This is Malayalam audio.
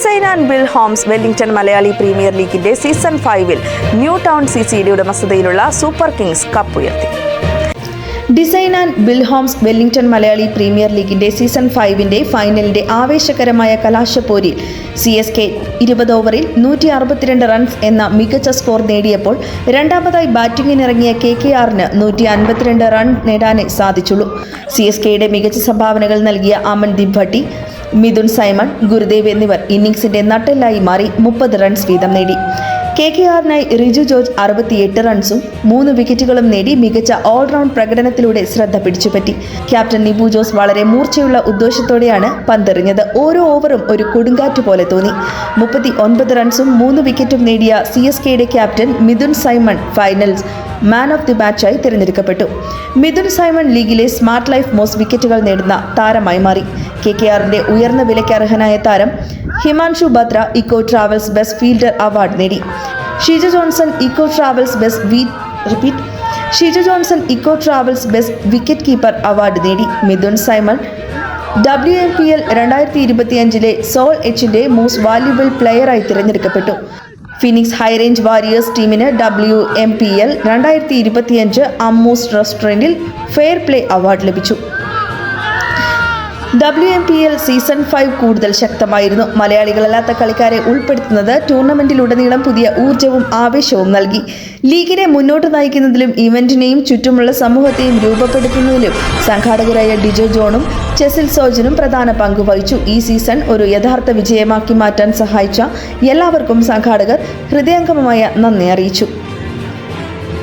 Design and Build Homes Wellington Malayali Premier ലീഗിന്റെ സീസൺ ഫൈവിൽ ന്യൂ ടൗൺ സി സിയുടെ ഉടമസ്ഥതയിലുള്ള സൂപ്പർ കിങ്സ് കപ്പ് ഉയർത്തി. Design and Build Homes Wellington Malayali Premier ലീഗിന്റെ സീസൺ ഫൈവിന്റെ ഫൈനലിന്റെ ആവേശകരമായ കലാശപ്പോരിൽ സി എസ് കെ ഇരുപത് ഓവറിൽ നൂറ്റി അറുപത്തിരണ്ട് റൺസ് എന്ന മികച്ച സ്കോർ നേടിയപ്പോൾ രണ്ടാമതായി ബാറ്റിംഗിനിറങ്ങിയ കെ കെ ആറിന് നൂറ്റി അൻപത്തിരണ്ട് റൺ നേടാനേ സാധിച്ചുള്ളൂ. സി എസ് കെയുടെ മികച്ച സംഭാവനകൾ നൽകിയ അമൻദീപ് ഭട്ടി മിഥുൻ സൈമൺ ഗുരുദേവ് എന്നിവർ ഇന്നിംഗ്സിന്റെ നട്ടെല്ലായി മാറി മുപ്പത് റൺസ് വീതം നേടി. കെ കെ ആറിനായി റിജു ജോർജ് അറുപത്തിയെട്ട് റൺസും മൂന്ന് വിക്കറ്റുകളും നേടി മികച്ച ഓൾറൗണ്ട് പ്രകടനത്തിലൂടെ ശ്രദ്ധ പിടിച്ചുപറ്റി. ക്യാപ്റ്റൻ നിബു ജോസ് വളരെ മൂർച്ചയുള്ള ഉദ്ദേശത്തോടെയാണ് പന്തെറിഞ്ഞത്. ഓരോ ഓവറും ഒരു കൊടുങ്കാറ്റ് പോലെ തോന്നി. മുപ്പത്തി ഒൻപത് റൺസും മൂന്ന് വിക്കറ്റും നേടിയ സി എസ് കെയുടെ captain Mithun Simon finals man of the മാച്ചായി തിരഞ്ഞെടുക്കപ്പെട്ടു. മിഥുൻ സൈമൺ ലീഗിലെ സ്മാർട്ട് ലൈഫ് മോസ്റ്റ് വിക്കറ്റുകൾ നേടുന്ന താരമായി മാറി. കെ കെ ആറിന്റെ ഉയർന്ന വിലയ്ക്ക് അർഹനായ താരം Himanshu Batra eco travels best fielder award നേടി. Sheeja Johnson eco travels best repeat Sheeja Johnson eco travels best wicket keeper award നേടി. Mithun Simon W M P L രണ്ടായിരത്തി ഇരുപത്തിയഞ്ചിലെ സോൾ എച്ചിന്റെ മോസ്റ്റ് വാല്യുബിൾ പ്ലെയറായി തിരഞ്ഞെടുക്കപ്പെട്ടു. ഫിനിക്സ് ഹൈറേഞ്ച് വാരിയേഴ്സ് ടീമിന് ഡബ്ല്യു എം പി എൽ രണ്ടായിരത്തി ഇരുപത്തിയഞ്ച് അമ്മൂസ് റെസ്റ്റോറന്റിൽ ഫെയർ പ്ലേ അവാർഡ് ലഭിച്ചു. W M P L season five കൂടുതൽ ശക്തമായിരുന്നു. മലയാളികളല്ലാത്ത കളിക്കാരെ ഉൾപ്പെടുത്തുന്നത് ടൂർണമെന്റിലുടനീളം പുതിയ ഊർജവും ആവേശവും നൽകി. ലീഗിനെ മുന്നോട്ട് നയിക്കുന്നതിലും ഇവന്റിനെയും ചുറ്റുമുള്ള സമൂഹത്തെയും രൂപപ്പെടുത്തുന്നതിലും സംഘാടകരായ ഡിജോ ജോണും ചെസിൽ സോജനും പ്രധാന പങ്ക് വഹിച്ചു. ഈ സീസൺ ഒരു യഥാർത്ഥ വിജയമാക്കി മാറ്റാൻ സഹായിച്ച എല്ലാവർക്കും സംഘാടകർ ഹൃദയംഗമമായ നന്ദി അറിയിച്ചു.